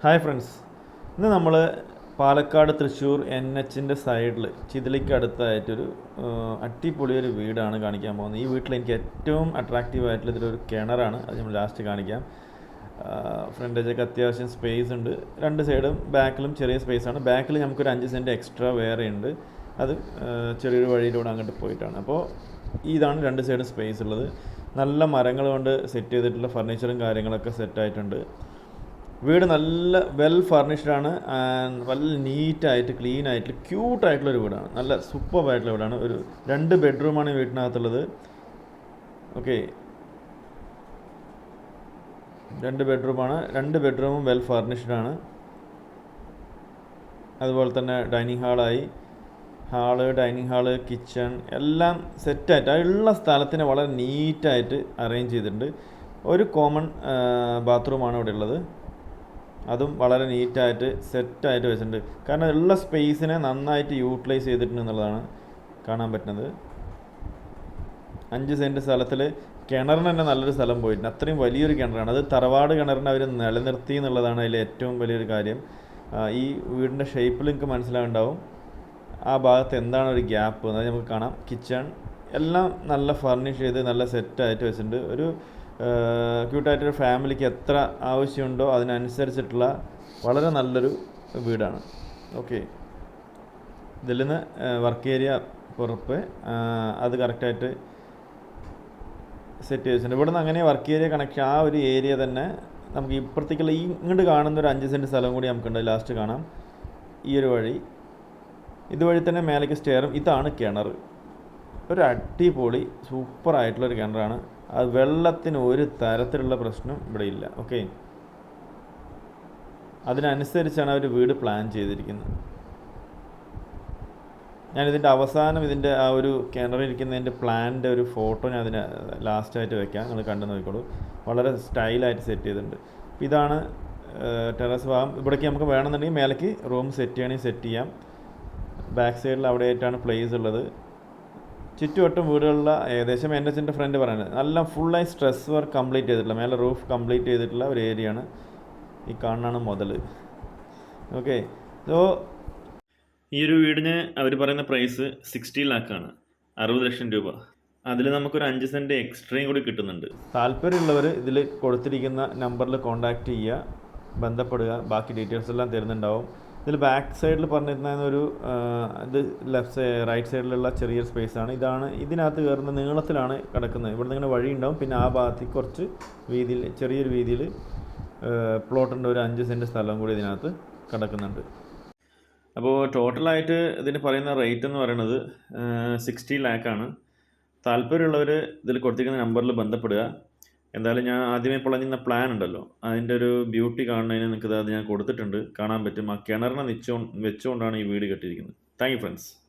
Hi friends. ഇന്ന് നമ്മൾ Palakkad Thrissur N എച്ചിന്റെ സൈഡിൽ ചിതലിക്ക് അടുത്തായിട്ടൊരു ആ, അടിപൊളി ഒരു വീടാണ് കാണിക്കാൻ പോകുന്നത്. ഈ വീട്ടിൽ എനിക്ക് ഏറ്റവും അട്രാക്റ്റീവ് ആയിട്ടുള്ള ഇതിലൊരു കിണറാണ്. അത് നമ്മൾ ലാസ്റ്റ് കാണിക്കാം. ഫ്രണ്ടേജൊക്കെ അത്യാവശ്യം സ്പേസ് ഉണ്ട്. രണ്ട് സൈഡും ബാക്കിലും ചെറിയ സ്പേസ് ആണ്. ബാക്കിൽ നമുക്കൊരു അഞ്ച് സെന്റ് എക്സ്ട്രാ വേറെ ഉണ്ട്. അത് ചെറിയൊരു വഴിയിലൂടെ അങ്ങോട്ട് പോയിട്ടാണ്. അപ്പോൾ ഇതാണ് രണ്ട് സൈഡും സ്പേസ് ഉള്ളത്. നല്ല മരങ്ങൾ കൊണ്ട് സെറ്റ് ചെയ്തിട്ടുള്ള ഫർണിച്ചറും കാര്യങ്ങളൊക്കെ സെറ്റ് ആയിട്ടുണ്ട്. വീട് നല്ല വെൽ ഫർണിഷ്ഡ് ആണ്. ആൻഡ് നല്ല നീറ്റായിട്ട് ക്ലീൻ ആയിട്ട് ക്യൂട്ട് ആയിട്ടുള്ള ഒരു വീടാണ്. നല്ല സൂപ്പർ ആയിട്ടുള്ള വീടാണ്. ഒരു രണ്ട് ബെഡ്റൂമാണ് വീട്ടിനകത്തുള്ളത്. ഓക്കെ രണ്ട് ബെഡ്റൂമാണ് രണ്ട് ബെഡ്റൂമും വെൽ ഫർണിഷ്ഡ് ആണ്. അതുപോലെ തന്നെ ഡൈനിങ് ഹാളായി ഹാൾ ഡൈനിങ് ഹാൾ കിച്ചൺ എല്ലാം സെറ്റായിട്ട് ഉള്ള സ്ഥലത്തിനെ വളരെ നീറ്റായിട്ട് അറേഞ്ച് ചെയ്തിട്ടുണ്ട്. ഒരു കോമൺ ബാത്റൂമാണ് ഇവിടെ ഉള്ളത്. അതും വളരെ നീറ്റായിട്ട് സെറ്റായിട്ട് വെച്ചിട്ടുണ്ട്. കാരണം ഉള്ള സ്പേസിനെ നന്നായിട്ട് യൂട്ടിലൈസ് ചെയ്തിട്ടുണ്ട് എന്നുള്ളതാണ് കാണാൻ പറ്റുന്നത്. അഞ്ച് സെന്റ് സ്ഥലത്തിൽ കിണറിന് തന്നെ നല്ലൊരു സ്ഥലം പോയിട്ടുണ്ട്. അത്രയും വലിയൊരു കിണറാണ്. അത് തറവാട് കിണറിനെ അവർ നിലനിർത്തി എന്നുള്ളതാണ് അതിലെ ഏറ്റവും വലിയൊരു കാര്യം. ഈ വീടിന്റെ ഷേപ്പിൽ നിങ്ങൾക്ക് മനസ്സിലാവുണ്ടാവും. ആ ഭാഗത്ത് എന്താണ് ഒരു ഗ്യാപ്പ്? അത് നമുക്ക് കാണാം. കിച്ചൺ എല്ലാം നല്ല ഫർണിഷ് ചെയ്ത് നല്ല സെറ്റായിട്ട് വെച്ചിട്ടുണ്ട്. ഒരു ക്യൂട്ടായിട്ടൊരു ഫാമിലിക്ക് എത്ര ആവശ്യമുണ്ടോ അതിനനുസരിച്ചിട്ടുള്ള വളരെ നല്ലൊരു വീടാണ്. ഓക്കെ. ഇതിൽ നിന്ന് വർക്ക് ഏരിയ പുറപ്പ്. അത് കറക്റ്റായിട്ട് സെറ്റ് ചെയ്തിട്ടുണ്ട്. ഇവിടെ നിന്ന് അങ്ങനെ വർക്ക് ഏരിയ കണക്ഷൻ ആ ഒരു ഏരിയ തന്നെ നമുക്ക് ഇപ്പുറത്തേക്കുള്ള ഈ ഇങ്ങോട്ട് കാണുന്ന ഒരു അഞ്ച് സെന്റ് സ്ഥലം കൂടി നമുക്കുണ്ട്. ലാസ്റ്റ് കാണാം. ഈ ഒരു വഴി. ഇതുവഴി തന്നെ മേലേക്ക് സ്റ്റെയറും ഇതാണ് കിണർ. ഒരു അടിപൊളി സൂപ്പറായിട്ടുള്ളൊരു കിണറാണ്. അത് വെള്ളത്തിന് ഒരു തരത്തിലുള്ള പ്രശ്നം ഇവിടെ ഇല്ല ഓക്കെ അതിനനുസരിച്ചാണ് അവർ വീട് പ്ലാൻ ചെയ്തിരിക്കുന്നത്. ഞാനിതിന്റെ അവസാനം ഇതിന്റെ ആ ഒരു കിണറിരിക്കുന്നതിന്റെ പ്ലാനിന്റെ ഒരു ഫോട്ടോ ഞാൻ അതിന് ലാസ്റ്റായിട്ട് വെക്കാം. നിങ്ങൾ കണ്ടു നോക്കിക്കോളൂ. വളരെ സ്റ്റൈലായിട്ട് സെറ്റ് ചെയ്തിട്ടുണ്ട്. ഇതാണ് ടെറസ് ഭാഗം. ഇവിടേക്ക് നമുക്ക് വേണമെന്നുണ്ടെങ്കിൽ മേലേക്ക് റൂം സെറ്റ് ചെയ്യണമെങ്കിൽ സെറ്റ് ചെയ്യാം. ബാക്ക് സൈഡിൽ അവിടെ ആയിട്ടാണ് പ്ലേസ് ഉള്ളത്. ചുറ്റുവട്ടം വീടുകളിലുള്ള ഏകദേശം എന്റെ അച്ഛന്റെ ഫ്രണ്ട് പറയുന്നത്. നല്ല ഫുള്ളായി സ്ട്രെസ് വർക്ക് കംപ്ലീറ്റ് ചെയ്തിട്ടുള്ള മേലെ റൂഫ് കംപ്ലീറ്റ് ചെയ്തിട്ടുള്ള ഒരു ഏരിയയാണ് ഈ കാണാണ് മുതൽ. ഓക്കെ സോ ഈ ഒരു വീടിന് അവർ പറയുന്ന പ്രൈസ് സിക്സ്റ്റി ലാക്കാണ് അറുപത് ലക്ഷം രൂപ. അതിൽ നമുക്കൊരു അഞ്ച് സെന്റ് എക്സ്ട്രയും കൂടി കിട്ടുന്നുണ്ട്. താല്പര്യമുള്ളവർ ഇതിൽ കൊടുത്തിരിക്കുന്ന നമ്പറിൽ കോൺടാക്റ്റ് ചെയ്യുക ബന്ധപ്പെടുക ബാക്കി ഡീറ്റെയിൽസ് എല്ലാം തരുന്നുണ്ടാവും. ഇതിൽ ബാക്ക് സൈഡിൽ പറഞ്ഞിരുന്ന ഒരു ഇത് ലെഫ്റ്റ് സൈഡ് റൈറ്റ് സൈഡിലുള്ള ചെറിയൊരു സ്പേസ് ആണ്. ഇതാണ് ഇതിനകത്ത് കയറുന്ന നീളത്തിലാണ് കിടക്കുന്നത്. ഇവിടെ നിന്ന് വഴി ഉണ്ടാവും. പിന്നെ ആ ഭാഗത്തേക്ക് കുറച്ച് വീതിയിൽ ചെറിയൊരു വീതിയിൽ പ്ലോട്ടിന്റെ ഒരു അഞ്ച് സെന്റ് സ്ഥലം കൂടി ഇതിനകത്ത് കിടക്കുന്നുണ്ട്. അപ്പോൾ ടോട്ടലായിട്ട് ഇതിന് പറയുന്ന റേറ്റ് എന്ന് പറയുന്നത് സിക്സ്റ്റി ലാക്കാണ് താല്പര്യമുള്ളവർ ഇതിൽ കൊടുത്തിരിക്കുന്ന നമ്പറിൽ ബന്ധപ്പെടുക. എന്തായാലും ഞാൻ ആദ്യമേ പൊളഞ്ഞിരുന്ന പ്ലാൻ ഉണ്ടല്ലോ. അതിന്റെ ഒരു ബ്യൂട്ടി കാണുന്നതിന് നിങ്ങൾക്ക് അത് ഞാൻ കൊടുത്തിട്ടുണ്ട്. കാണാൻ പറ്റും. ആ കിണറിനെ നിച്ചോ വെച്ചുകൊണ്ടാണ് ഈ വീട് കെട്ടിയിരിക്കുന്നത്. Thank you friends